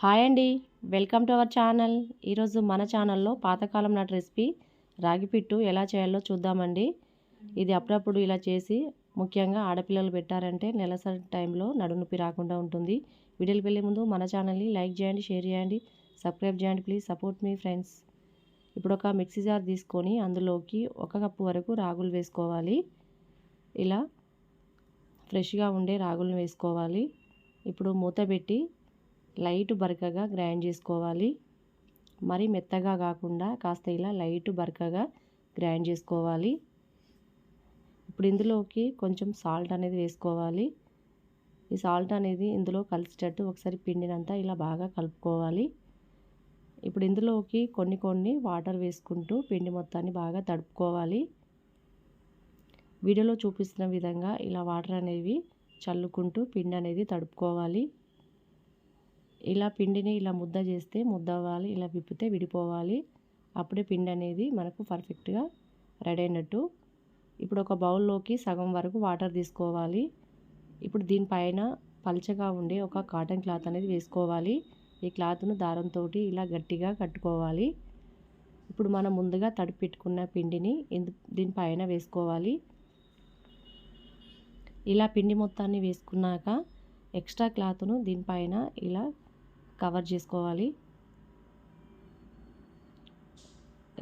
Hi అండి. Welcome to our channel. ఈరోజు మన ఛానల్లో పాతకాలం నాటి రెసిపీ రాగిపిట్టు ఎలా చేయాలో చూద్దామండి. ఇది అప్పుడప్పుడు ఇలా చేసి ముఖ్యంగా ఆడపిల్లలు పెట్టారంటే నెలసరి టైంలో నడునొప్పి రాకుండా ఉంటుంది. వీడియోలు వెళ్ళే ముందు మన ఛానల్ని లైక్ చేయండి షేర్ చేయండి సబ్స్క్రైబ్ చేయండి ప్లీజ్ సపోర్ట్ మీ ఫ్రెండ్స్. ఇప్పుడు ఒక మిక్సీ జార్ తీసుకొని అందులోకి ఒక కప్పు వరకు రాగులు వేసుకోవాలి. ఇలా ఫ్రెష్గా ఉండే రాగులను వేసుకోవాలి. ఇప్పుడు మూత పెట్టి లైట్ బరకగా గ్రైండ్ చేసుకోవాలి. మరి మెత్తగా కాకుండా కాస్త ఇలా లైట్ బరకగా గ్రైండ్ చేసుకోవాలి. ఇప్పుడు ఇందులోకి కొంచెం సాల్ట్ అనేది వేసుకోవాలి. ఈ సాల్ట్ అనేది ఇందులో కలిసేటట్టు ఒకసారి పిండినంతా ఇలా బాగా కలుపుకోవాలి. ఇప్పుడు ఇందులోకి కొన్ని కొన్ని వాటర్ వేసుకుంటూ పిండి మొత్తాన్ని బాగా తడుపుకోవాలి. వీడియోలో చూపిస్తున్న విధంగా ఇలా వాటర్ అనేవి చల్లుకుంటూ పిండి అనేది తడుపుకోవాలి. ఇలా పిండిని ఇలా ముద్ద చేస్తే ముద్ద అవ్వాలి ఇలా విప్పితే విడిపోవాలి. అప్పుడే పిండి అనేది మనకు పర్ఫెక్ట్గా రెడీ అయినట్టు. ఇప్పుడు ఒక బౌల్లోకి సగం వరకు వాటర్ తీసుకోవాలి. ఇప్పుడు దీనిపైన పల్చగా ఉండే ఒక కాటన్ క్లాత్ అనేది వేసుకోవాలి. ఈ క్లాత్ను దారంతో ఇలా గట్టిగా కట్టుకోవాలి. ఇప్పుడు మనం ముందుగా తడిపి పెట్టుకున్న పిండిని దీనిపైన వేసుకోవాలి. ఇలా పిండి మొత్తాన్ని వేసుకున్నాక ఎక్స్ట్రా క్లాత్ను దీనిపైన ఇలా కవర్ చేసుకోవాలి.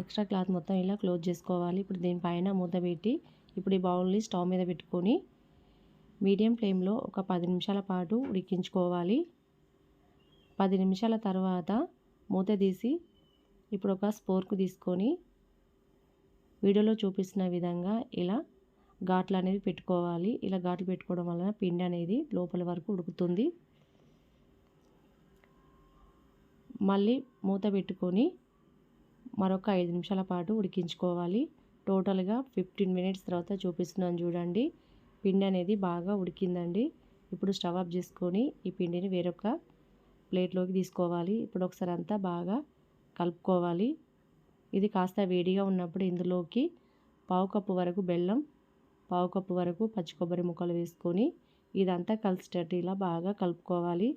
ఎక్స్ట్రా క్లాత్ మొత్తం ఇలా క్లోజ్ చేసుకోవాలి. ఇప్పుడు దీనిపైన మూత పెట్టి ఇప్పుడు ఈ బౌల్ని స్టవ్ మీద పెట్టుకొని మీడియం ఫ్లేమ్లో ఒక పది నిమిషాల పాటు ఉడికించుకోవాలి. పది నిమిషాల తర్వాత మూత తీసి ఇప్పుడు ఒక స్పోర్క్ తీసుకొని వీడియోలో చూపిస్తున్న విధంగా ఇలా ఘాట్లు అనేవి పెట్టుకోవాలి. ఇలా ఘాట్లు పెట్టుకోవడం వలన పిండి అనేది లోపల వరకు ఉడుకుతుంది. మళ్ళీ మూత పెట్టుకొని మరొక ఐదు నిమిషాల పాటు ఉడికించుకోవాలి. టోటల్గా ఫిఫ్టీన్ మినిట్స్ తర్వాత చూపిస్తున్నాను చూడండి. పిండి అనేది బాగా ఉడికిందండి. ఇప్పుడు స్టవ్ ఆఫ్ చేసుకొని ఈ పిండిని వేరొక ప్లేట్లోకి తీసుకోవాలి. ఇప్పుడు ఒకసారి అంతా బాగా కలుపుకోవాలి. ఇది కాస్త వేడిగా ఉన్నప్పుడు ఇందులోకి పావు కప్పు వరకు బెల్లం పావు కప్పు వరకు పచ్చి కొబ్బరి ముక్కలు వేసుకొని ఇదంతా కలిసేటట్టు ఇలా బాగా కలుపుకోవాలి.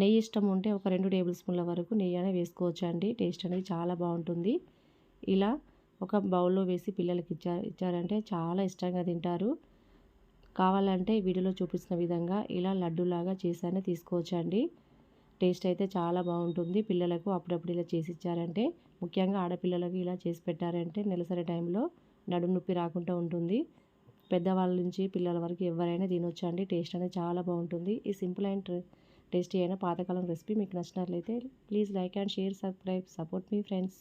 నెయ్యి ఇష్టం ఉంటే ఒక రెండు టేబుల్ స్పూన్ల వరకు నెయ్యి అనేది వేసుకోవచ్చు అండి టేస్ట్ అనేది చాలా బాగుంటుంది. ఇలా ఒక బౌల్లో వేసి పిల్లలకి ఇచ్చారు ఇచ్చారంటే చాలా ఇష్టంగా తింటారు. కావాలంటే వీడియోలో చూపించిన విధంగా ఇలా లడ్డూలాగా చేసానే తీసుకోవచ్చండి. టేస్ట్ అయితే చాలా బాగుంటుంది. పిల్లలకు అప్పుడప్పుడు ఇలా చేసి ఇచ్చారంటే ముఖ్యంగా ఆడపిల్లలకు ఇలా చేసి పెట్టారంటే నెలసరి టైంలో నడుము నొప్పి రాకుండా ఉంటుంది. పెద్దవాళ్ళ నుంచి పిల్లల వరకు ఎవరైనా తినొచ్చండి. టేస్ట్ అనేది చాలా బాగుంటుంది. ఈ సింపుల్ అండ్ టేస్టీ అయిన పాతకాలం రెసిపీ మీకు నచ్చినట్లయితే please like and share subscribe support me friends.